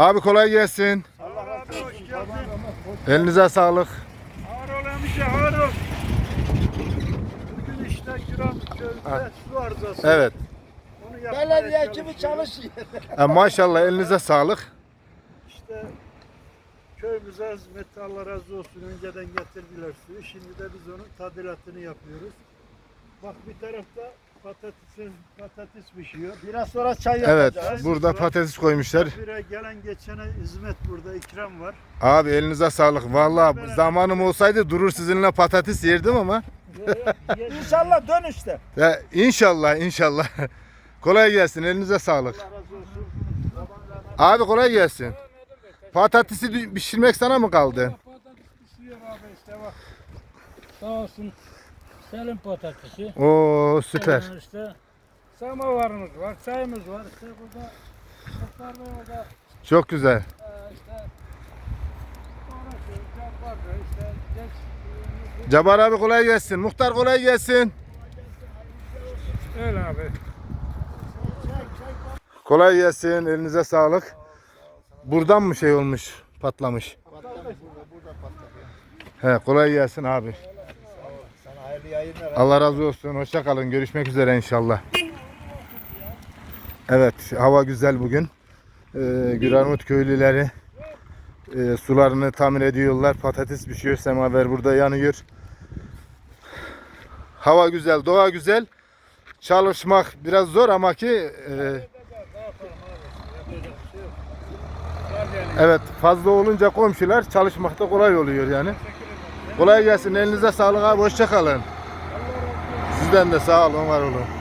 Abi kolay gelsin. Allah razı olsun. Elinize sağlık. Ağır ol Emice ağır ol. Bugün işte kiram çölde su arızası. Evet. Belediye gibi çalışıyoruz. çalışıyor. E, maşallah elinize sağlık. İşte köyümüze hizmeti Allah razı olsun. Önceden getirdiler suyu. Şimdi de biz onun tadilatını yapıyoruz. Bak bir tarafta patatesin patates pişiyor. Biraz sonra çay Evet. yapacağız. Burada patates koymuşlar. Bire gelen geçene hizmet burada ikram var. Abi elinize sağlık. Vallahi zamanım olsaydı durur sizinle patates yerdim ama. İnşallah dönüşte. Ya, inşallah inşallah. kolay gelsin. Elinize sağlık. Abi kolay gelsin. Patatesi pişirmek sana mı kaldı? Patates pişiyor abi işte bak. Sağ olsun Selim patatesi. Oo süper. Ee, işte samavarımız var, çayımız var. İşte burada orada Çok güzel. e, işte işte geç. Cabar abi kolay gelsin. Muhtar kolay gelsin. Öyle abi. Kolay gelsin. Elinize sağlık. Buradan mı şey olmuş? Patlamış. He, kolay gelsin abi. Allah razı olsun. Hoşça kalın. Görüşmek üzere inşallah. Evet, hava güzel bugün. Ee, Güranut köylüleri e, sularını tamir ediyorlar. Patates pişiyor. Semaver burada yanıyor. Hava güzel, doğa güzel. Çalışmak biraz zor ama ki e, evet fazla olunca komşular çalışmakta kolay oluyor yani. Kolay gelsin. Elinize sağlık abi. Hoşça kalın. Sizden de sağ olun, var olun.